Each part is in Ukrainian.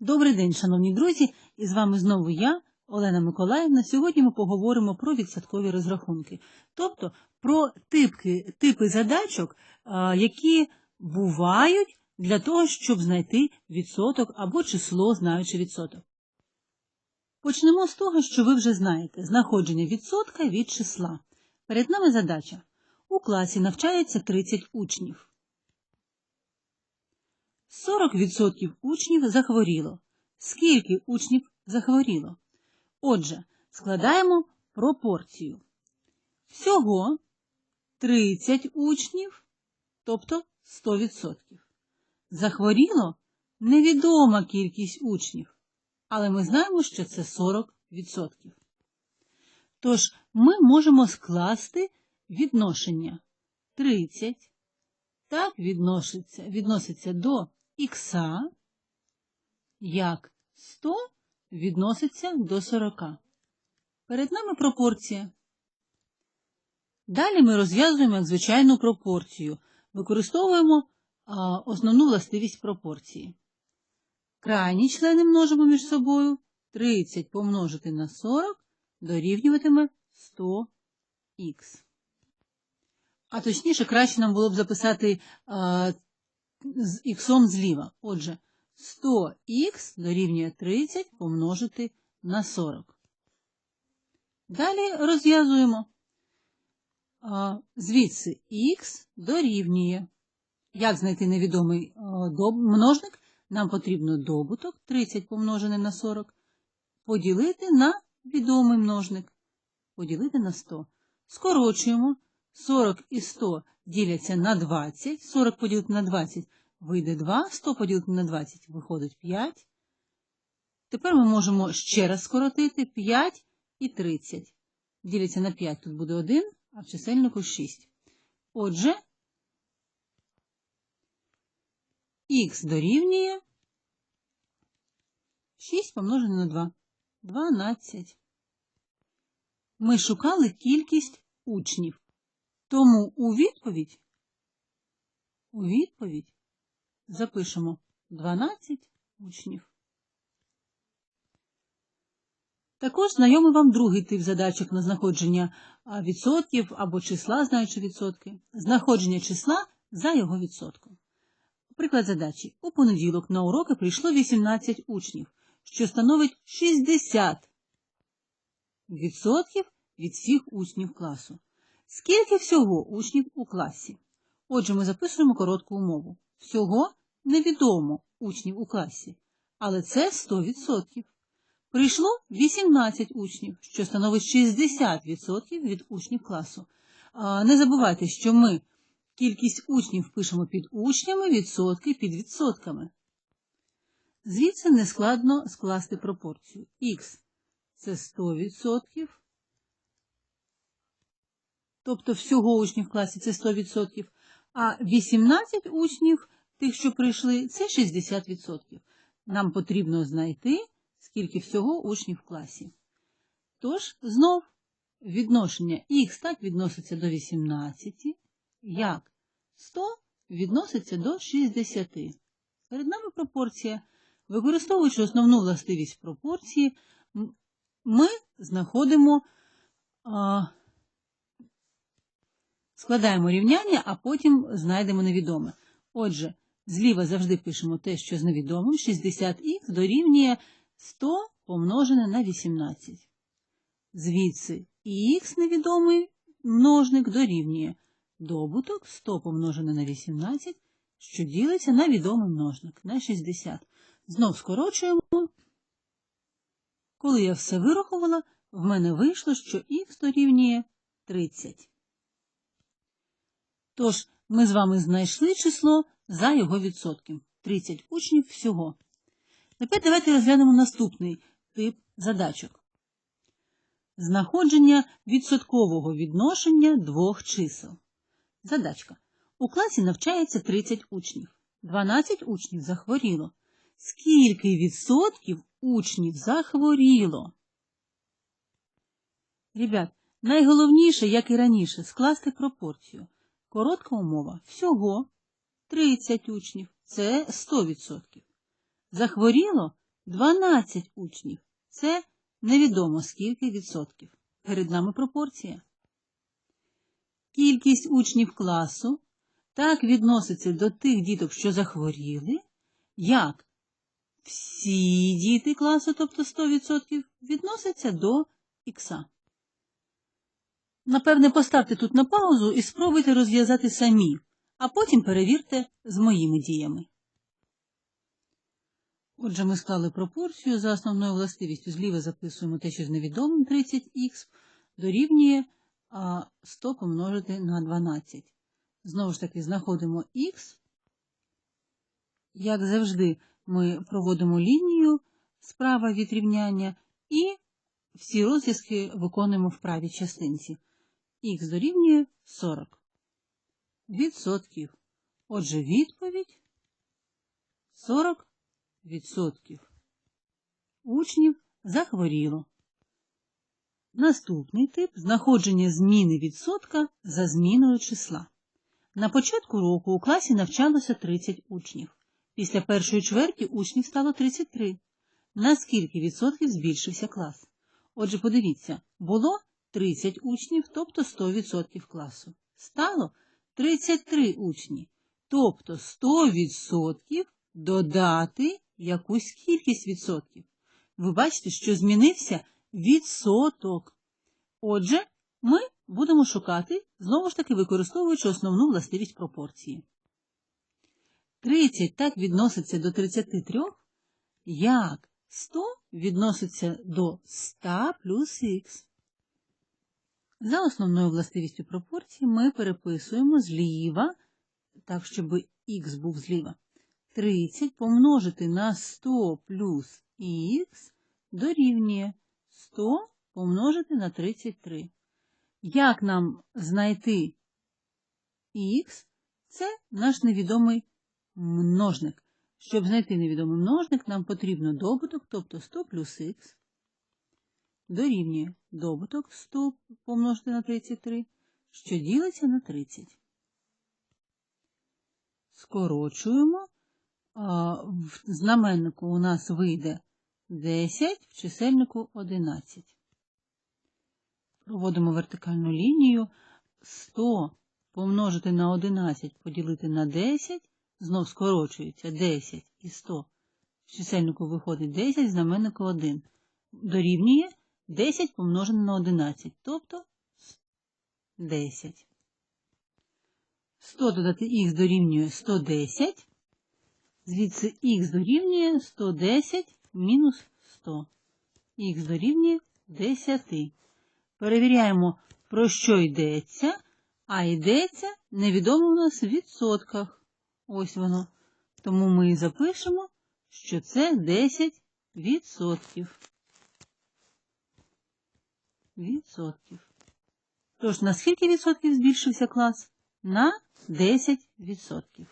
Добрий день, шановні друзі, і з вами знову я, Олена Миколаївна. Сьогодні ми поговоримо про відсоткові розрахунки, тобто про типки, типи задачок, які бувають для того, щоб знайти відсоток або число, знаючи відсоток. Почнемо з того, що ви вже знаєте: знаходження відсотка від числа. Перед нами задача. У класі навчається 30 учнів. 40% учнів захворіло. Скільки учнів захворіло? Отже, складаємо пропорцію. Всього 30 учнів, тобто 100%. Захворіло невідома кількість учнів, але ми знаємо, що це 40%. Тож ми можемо скласти відношення 30 так відноситься, відноситься до х, як 100 відноситься до 40. Перед нами пропорція. Далі ми розв'язуємо як звичайну пропорцію. Використовуємо а, основну властивість пропорції. Крайні члени множимо між собою 30 помножити на 40 дорівнюватиме 100х. А точніше, краще нам було б записати а, з іксом зліва. Отже, 100х дорівнює 30 помножити на 40. Далі розв'язуємо. Звідси х дорівнює. Як знайти невідомий множник? Нам потрібно добуток 30 помножене на 40, поділити на відомий множник, поділити на 100. Скорочуємо. 40 і 100 діляться на 20, 40 поділити на 20 вийде 2, 100 поділити на 20 виходить 5. Тепер ми можемо ще раз скоротити 5 і 30. Діляться на 5, тут буде 1, а в чисельнику 6. Отже, х дорівнює 6 помножене на 2. 12. Ми шукали кількість учнів. Тому у відповідь, у відповідь запишемо 12 учнів. Також знайомий вам другий тип задачок на знаходження відсотків або числа, знаючи відсотки, знаходження числа за його відсотком. Приклад задачі. У понеділок на уроки прийшло 18 учнів, що становить 60 відсотків від всіх учнів класу. Скільки всього учнів у класі? Отже, ми записуємо коротку умову. Всього невідомо учнів у класі, але це 100%. Прийшло 18 учнів, що становить 60% від учнів класу. Не забувайте, що ми кількість учнів пишемо під учнями, відсотки під відсотками. Звідси нескладно скласти пропорцію. Х це 100%, тобто всього учнів в класі це 100%, а 18 учнів, тих, що прийшли, це 60%. Нам потрібно знайти, скільки всього учнів в класі. Тож, знов відношення х так відноситься до 18, як 100 відноситься до 60. Перед нами пропорція. Використовуючи основну властивість пропорції, ми знаходимо Складаємо рівняння, а потім знайдемо невідоме. Отже, зліва завжди пишемо те, що з невідомим. 60х дорівнює 100 помножене на 18. Звідси х невідомий множник дорівнює добуток 100 помножене на 18, що ділиться на відомий множник на 60. Знов скорочуємо. Коли я все вирахувала, в мене вийшло, що х дорівнює 30. Тож, ми з вами знайшли число за його відсотків 30 учнів всього. Тепер давайте розглянемо наступний тип задачок. Знаходження відсоткового відношення двох чисел. Задачка. У класі навчається 30 учнів. 12 учнів захворіло. Скільки відсотків учнів захворіло? Ребят, найголовніше, як і раніше, скласти пропорцію. Коротка умова. Всього 30 учнів. Це 100%. Захворіло 12 учнів. Це невідомо скільки відсотків. Перед нами пропорція. Кількість учнів класу так відноситься до тих діток, що захворіли, як всі діти класу, тобто 100%, відносяться до ікса. Напевне, поставте тут на паузу і спробуйте розв'язати самі, а потім перевірте з моїми діями. Отже, ми склали пропорцію за основною властивістю. Зліва записуємо те, що з невідомим 30х, дорівнює 100 помножити на 12. Знову ж таки, знаходимо х. Як завжди, ми проводимо лінію справа від рівняння і всі розв'язки виконуємо в правій частинці. Х дорівнює 40 відсотків. Отже, відповідь 40 відсотків. Учнів захворіло. Наступний тип знаходження зміни відсотка за зміною числа. На початку року у класі навчалося 30 учнів. Після першої чверті учнів стало 33. На скільки відсотків збільшився клас? Отже, подивіться, було 30 учнів, тобто 100% класу. Стало 33 учні, тобто 100% додати якусь кількість відсотків. Ви бачите, що змінився відсоток. Отже, ми будемо шукати, знову ж таки, використовуючи основну властивість пропорції. 30 так відноситься до 33, як 100 відноситься до 100 плюс х. За основною властивістю пропорції ми переписуємо зліва, так, щоб х був зліва. 30 помножити на 100 плюс х дорівнює 100 помножити на 33. Як нам знайти х? Це наш невідомий множник. Щоб знайти невідомий множник, нам потрібно добуток, тобто 100 плюс х, дорівнює добуток 100 помножити на 33, що ділиться на 30. Скорочуємо. В знаменнику у нас вийде 10, в чисельнику 11. Проводимо вертикальну лінію. 100 помножити на 11 поділити на 10, знов скорочується 10 і 100. В чисельнику виходить 10, знаменнику 1. Дорівнює 10 помножене на 11, тобто 10. 100 додати х дорівнює 110. Звідси х дорівнює 110 мінус 100. Х дорівнює 10. Перевіряємо, про що йдеться, а йдеться невідомо у нас в відсотках. Ось воно. Тому ми і запишемо, що це 10 відсотків. Відсотків. Тож, на скільки відсотків збільшився клас? На 10 відсотків.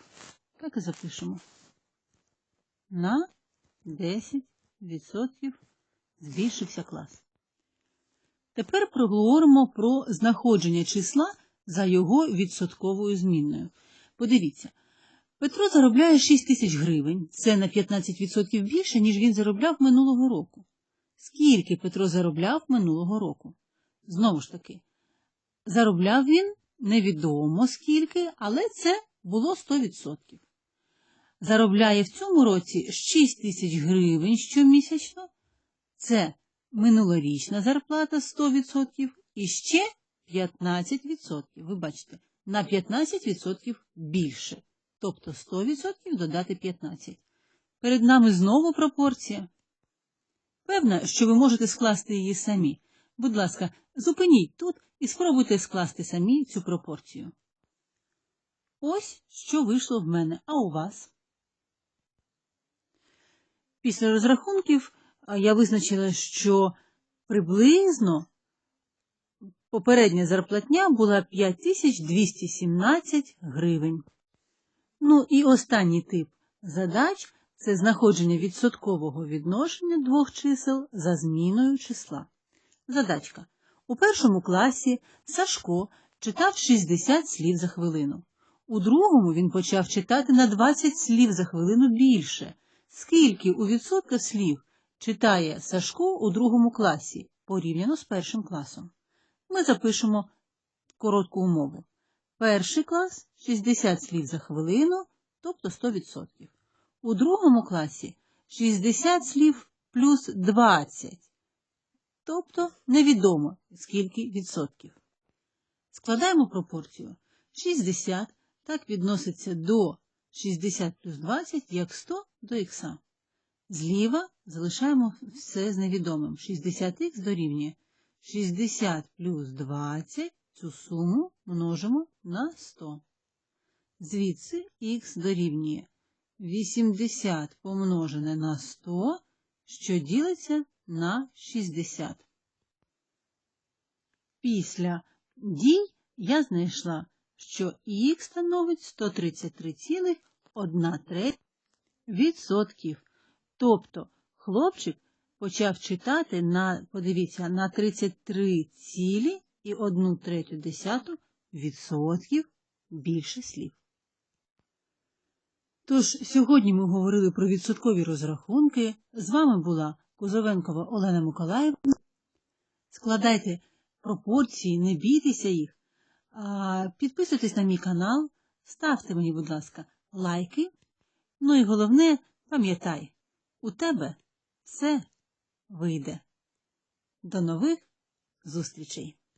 Так і запишемо. На 10 відсотків збільшився клас. Тепер проговоримо про знаходження числа за його відсотковою змінною. Подивіться, Петро заробляє 6 тисяч гривень. Це на 15% більше, ніж він заробляв минулого року. Скільки Петро заробляв минулого року? Знову ж таки, заробляв він невідомо скільки, але це було 100%. Заробляє в цьому році 6 тисяч гривень щомісячно. Це минулорічна зарплата 100% і ще 15%. Ви бачите, на 15% більше. Тобто 100% додати 15%. Перед нами знову пропорція. Певна, що ви можете скласти її самі. Будь ласка, зупиніть тут і спробуйте скласти самі цю пропорцію. Ось що вийшло в мене, а у вас. Після розрахунків я визначила, що приблизно попередня зарплатня була 5217 гривень. Ну і останній тип задач це знаходження відсоткового відношення двох чисел за зміною числа. Задачка. У першому класі Сашко читав 60 слів за хвилину. У другому він почав читати на 20 слів за хвилину більше. Скільки у відсотках слів читає Сашко у другому класі порівняно з першим класом. Ми запишемо коротку умову. Перший клас 60 слів за хвилину, тобто 100%. У другому класі 60 слів плюс 20, тобто невідомо скільки відсотків. Складаємо пропорцію. 60 так відноситься до 60 плюс 20, як 100 до х. Зліва залишаємо все з невідомим. 60х дорівнює 60 плюс 20, цю суму множимо на 100. Звідси х дорівнює 80 помножене на 100, що ділиться на 60. Після дій я знайшла, що х становить 133,1 відсотків. Тобто хлопчик почав читати на, подивіться, на 33,1 відсотків більше слів. Тож, сьогодні ми говорили про відсоткові розрахунки. З вами була Кузовенкова Олена Миколаївна. Складайте пропорції, не бійтеся їх. Підписуйтесь на мій канал, ставте мені, будь ласка, лайки. Ну і головне, пам'ятай, у тебе все вийде. До нових зустрічей!